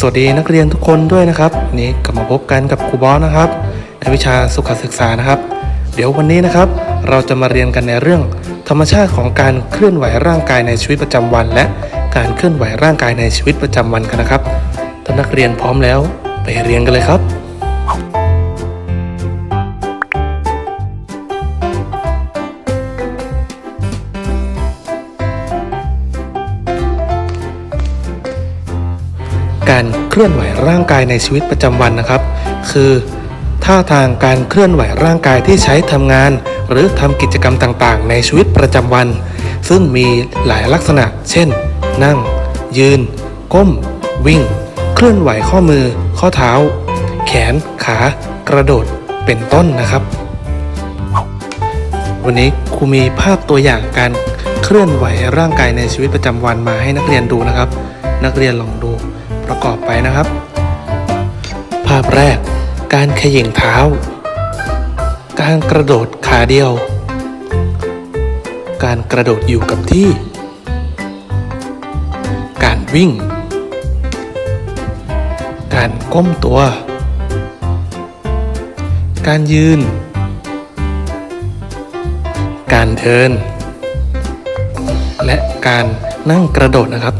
สวัสดีนักเรียนทุกคนด้วยนะครับนี่กลับมาพบกันกับครูบอสนะครับ ในวิชาสุขศึกษานะครับ เดี๋ยววันนี้นะครับ เราจะมาเรียนกันในเรื่อง ธรรมชาติของการเคลื่อนไหวร่างกายในชีวิตประจำวัน และการเคลื่อนไหวร่างกายในชีวิตประจำวันกันนะครับถ้านักเรียนพร้อมแล้ว ไปเรียนกันเลยครับ การเคลื่อนไหวร่างกายในชีวิตประจำวันนะครับ คือท่าทางการเคลื่อนไหวร่างกายที่ใช้ทำงาน หรือทำกิจกรรมต่างๆ ในชีวิตประจำวัน ซึ่งมีหลายลักษณะ เช่น นั่ง ยืน ก้ม วิ่ง เคลื่อนไหวข้อมือ ข้อเท้า แขน ขา กระโดดเป็นต้นนะครับ วันนี้ครูมีภาพตัวอย่างการเคลื่อนไหวร่างกายในชีวิตประจำวันมาให้นักเรียนดูนะครับ นักเรียนลองดู ประกอบไปนะครับ ภาพแรก การขย่งเท้า การกระโดดขาเดียว การกระโดดอยู่กับที่ การวิ่ง การก้มตัว การยืน การเดิน และการนั่งกระโดดนะครับ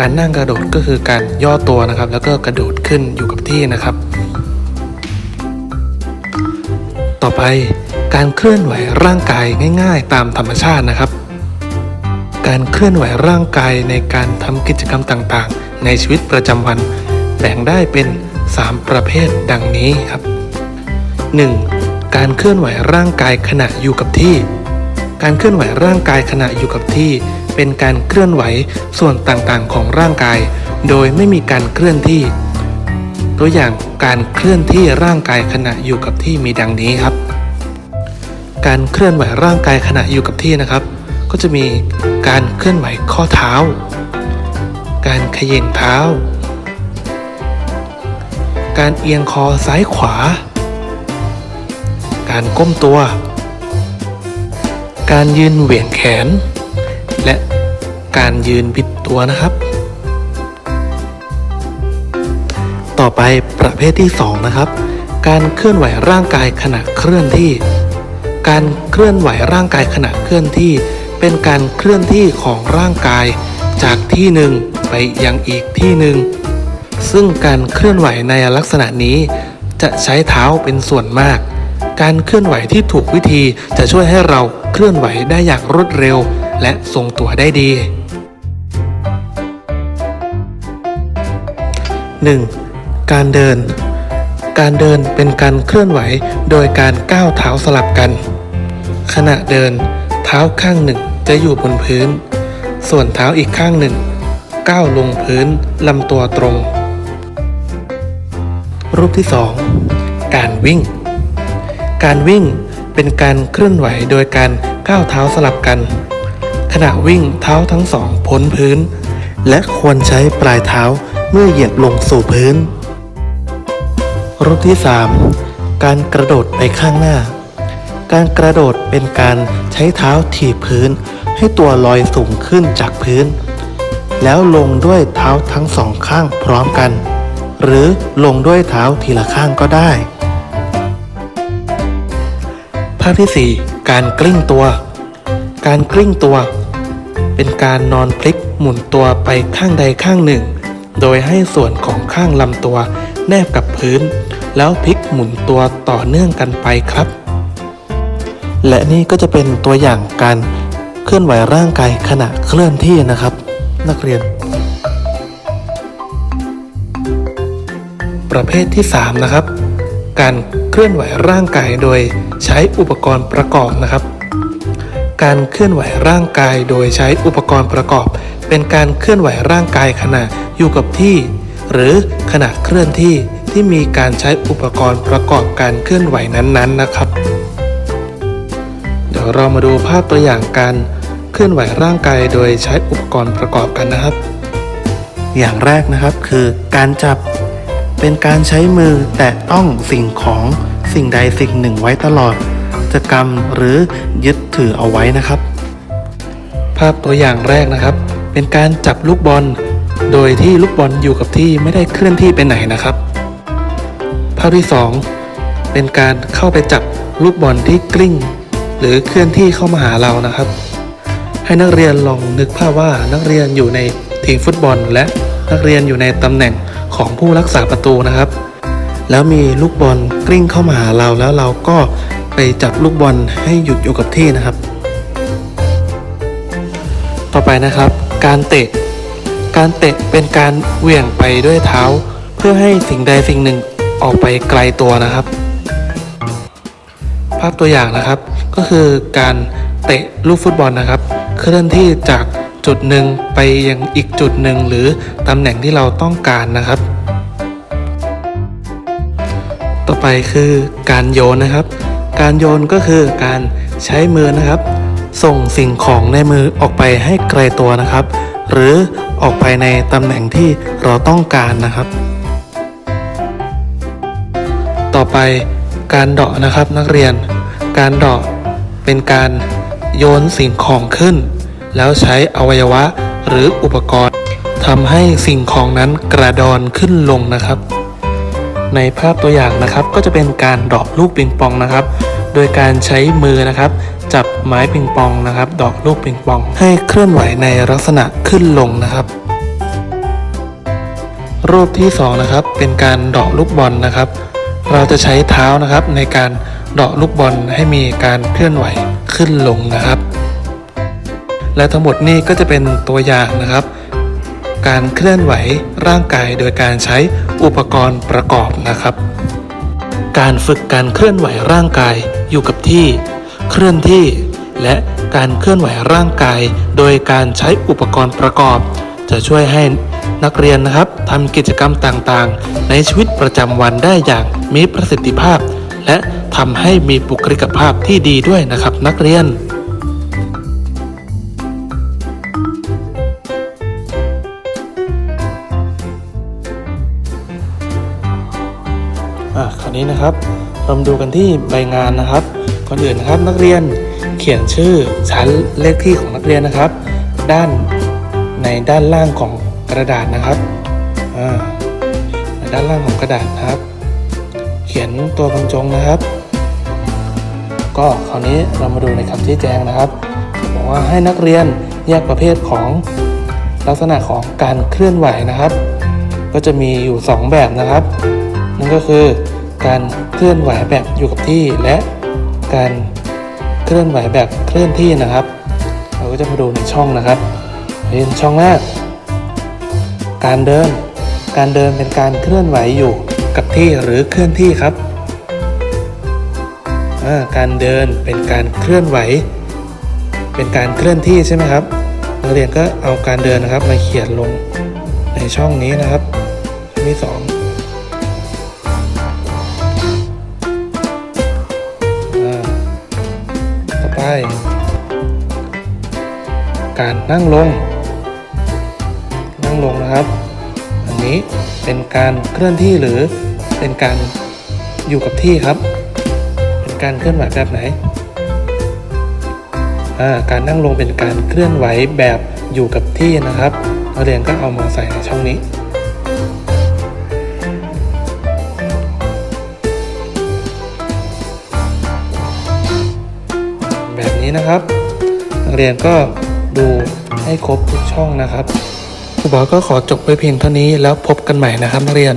การนั่งกระโดดก็คือการย่อตัวนะครับ แล้วก็กระโดดขึ้นอยู่กับที่นะครับ ต่อไปการเคลื่อนไหวร่างกายง่าย ๆ ตามธรรมชาตินะครับ การเคลื่อนไหวร่างกายในการทำกิจกรรมต่างๆ ในชีวิตประจำวัน แบ่งได้เป็น 3 ประเภทดังนี้ครับ 1. การเคลื่อนไหวร่างกายขณะอยู่กับที่ การเคลื่อนไหวร่างกายขณะอยู่กับที่ เป็นการเคลื่อนไหวส่วนต่างๆ ของร่างกาย โดยไม่มีการเคลื่อนที่ ตัวอย่างการเคลื่อนที่ร่างกายขณะอยู่กับที่มีดังนี้ครับ การเคลื่อนไหวร่างกายขณะอยู่กับที่นะครับ ก็จะมีการเคลื่อนไหวข้อเท้า การเขย่งเท้า การเอียงคอซ้ายขวา การก้มตัวการยืนเหวี่ยงแขน และการยืนบิดตัวนะครับ ต่อไปประเภทที่ 2 นะครับ การเคลื่อนไหวร่างกายขณะเคลื่อนที่ การเคลื่อนไหวร่างกายขณะเคลื่อนที่ เป็นการเคลื่อนที่ของร่างกายจากที่หนึ่งไปยังอีกที่หนึ่งซึ่งการเคลื่อนไหวในลักษณะนี้ จะใช้เท้าเป็นส่วนมาก การเคลื่อนไหวที่ถูกวิธีจะช่วยให้เราเคลื่อนไหวได้อย่างรวดเร็ว และทรงตัวได้ดี 1. การเดิน การเดินเป็นการเคลื่อนไหวโดยการก้าวเท้าสลับกัน ขณะเดิน เท้าข้างหนึ่งจะอยู่บนพื้น ส่วนเท้าอีกข้างหนึ่ง ก้าวลงพื้นลำตัวตรง รูปที่ 2 การวิ่ง การวิ่งเป็นการเคลื่อนไหวโดยการก้าวเท้าสลับกัน ขณะวิ่งเท้าทั้งสองพ้นพื้น และควรใช้ปลายเท้าเมื่อเหยียบลงสู่พื้น รูปที่ 3 การกระโดดไปข้างหน้า การกระโดดเป็นการใช้เท้าถีบพื้น ให้ตัวลอยสูงขึ้นจากพื้น แล้วลงด้วยเท้าทั้งสองข้างพร้อมกัน หรือลงด้วยเท้าทีละข้างก็ได้ ภาพที่ 4 การกลิ้งตัว การกลิ้งตัว เป็นการนอนพลิกหมุนตัวไปข้างใดข้างหนึ่ง โดยให้ส่วนของข้างลำตัวแนบกับพื้น แล้วพลิกหมุนตัวต่อเนื่องกันไปครับ และนี่ก็จะเป็นตัวอย่างการเคลื่อนไหวร่างกายขณะเคลื่อนที่นะครับ นักเรียน ประเภทที่ 3 นะครับ การเคลื่อนไหวร่างกายโดยใช้อุปกรณ์ประกอบนะครับ การเคลื่อนไหวร่างกายโดยใช้อุปกรณ์ประกอบ เป็นการเคลื่อนไหวร่างกายขณะอยู่กับที่ หรือขณะเคลื่อนที่ที่มีการใช้อุปกรณ์ประกอบการเคลื่อนไหวนั้นๆนะครับ เดี๋ยวเรามาดูภาพตัวอย่างการเคลื่อนไหวร่างกายโดยใช้อุปกรณ์ประกอบกันนะครับ อย่างแรกนะครับคือการจับเป็นการใช้มือแตะต้องสิ่งของสิ่งใดสิ่งหนึ่งไว้ตลอด จะกำหรือยึดถือเอาไว้นะครับ ภาพตัวอย่างแรกนะครับ เป็นการจับลูกบอล โดยที่ลูกบอลอยู่กับที่ไม่ได้เคลื่อนที่ไปไหนนะครับ ภาพที่ 2 เป็นการเข้าไปจับลูกบอลที่กลิ้ง หรือเคลื่อนที่เข้ามาหาเรานะครับ ให้นักเรียนลองนึกภาพว่านักเรียนอยู่ในทีมฟุตบอล และนักเรียนอยู่ในตำแหน่งของผู้รักษาประตูนะครับ แล้วมีลูกบอลกลิ้งเข้ามาหาเราแล้วเราก็ ไปจับลูกบอลให้หยุดอยู่กับที่นะครับ ต่อไปนะครับ การเตะ การเตะเป็นการเหวี่ยงไปด้วยเท้า เพื่อให้สิ่งใดสิ่งหนึ่งออกไปไกลตัวนะครับ ภาพตัวอย่างนะครับ ก็คือการเตะลูกฟุตบอลนะครับ เคลื่อนที่จากจุดหนึ่งไปยังอีกจุดหนึ่งหรือตำแหน่งที่เราต้องการนะครับ ต่อไปคือการโยนนะครับ การโยนก็คือการใช้มือนะครับ ส่งสิ่งของในมือออกไปให้ไกลตัวนะครับ หรือออกไปในตำแหน่งที่เราต้องการนะครับ ต่อไปการเดาะนะครับนักเรียน การเดาะเป็นการโยนสิ่งของขึ้น แล้วใช้อวัยวะหรืออุปกรณ์ทำให้สิ่งของนั้นกระดอนขึ้นลงนะครับ ในภาพตัวอย่างนะครับก็จะเป็นการเดาะลูกปิงปองนะครับ โดยการใช้มือนะครับ จับไม้ปิงปองนะครับดาะลูกปิงปอง ให้เคลื่อนไหวในลักษณะขึ้นลงนะครับ รูปที่สองนะครับเป็นการดาะลูกบอลนะครับ เราจะใช้เท้านะครับในการดาะลูกบอลให้มีการเคลื่อนไหวขึ้นลงนะครับ และทั้งหมดนี้ก็จะเป็นตัวอย่างนะครับ การเคลื่อนไหวร่างกายโดยการใช้อุปกรณ์ประกอบนะครับ การฝึกการเคลื่อนไหวร่างกายอยู่กับที่ เคลื่อนที่ และการเคลื่อนไหวร่างกาย โดยการใช้อุปกรณ์ประกอบ จะช่วยให้นักเรียนนะครับทำกิจกรรมต่างๆ ในชีวิตประจำวันได้อย่างมีประสิทธิภาพ และทำให้มีบุคลิกภาพที่ดีด้วยนะครับนักเรียน นี้นะครับ เรามาดูกันที่ใบงานนะครับ ก่อนอื่นนะครับนักเรียนเขียนชื่อชั้นเลขที่ของนักเรียนนะครับ ด้านในด้านล่างของกระดาษนะครับในด้านล่างของกระดาษนะครับ เขียนตัวบรรจงนะครับ ก็คราวนี้เรามาดูในคำชี้แจงนะครับบอกว่าให้นักเรียนแยกประเภทของลักษณะของการเคลื่อนไหวนะครับ ก็จะมีอยู่ 2 แบบนะครับ นั่นก็คือ การเคลื่อนไหวแบบอยู่กับที่และการเคลื่อนไหวแบบเคลื่อนที่นะครับ เราก็จะมาดูในช่องนะครับเรียนช่องแรกการเดิน การเดินเป็นการเคลื่อนไหวอยู่กับที่หรือเคลื่อนที่ครับการเดินเป็นการเคลื่อนไหว เป็นการเคลื่อนที่ใช่ไหมครับนักเรียนก็เอาการเดินนะครับมาเขียนลงในช่องนี้นะครับช่องที่2 การนั่งลง นั่งลงนะครับอันนี้เป็นการเคลื่อนที่หรือเป็นการอยู่กับที่ครับ เป็นการเคลื่อนไหวแบบไหนการนั่งลงเป็นการเคลื่อนไหวแบบอยู่กับที่นะครับนักเรียนก็เอามาใส่ในช่องนี้ นี้นะครับ นักเรียนก็ดูให้ครบทุกช่องนะครับครูบอก็ขอจบไว้เพียงเท่านี้แล้วพบกันใหม่นะครับนักเรียน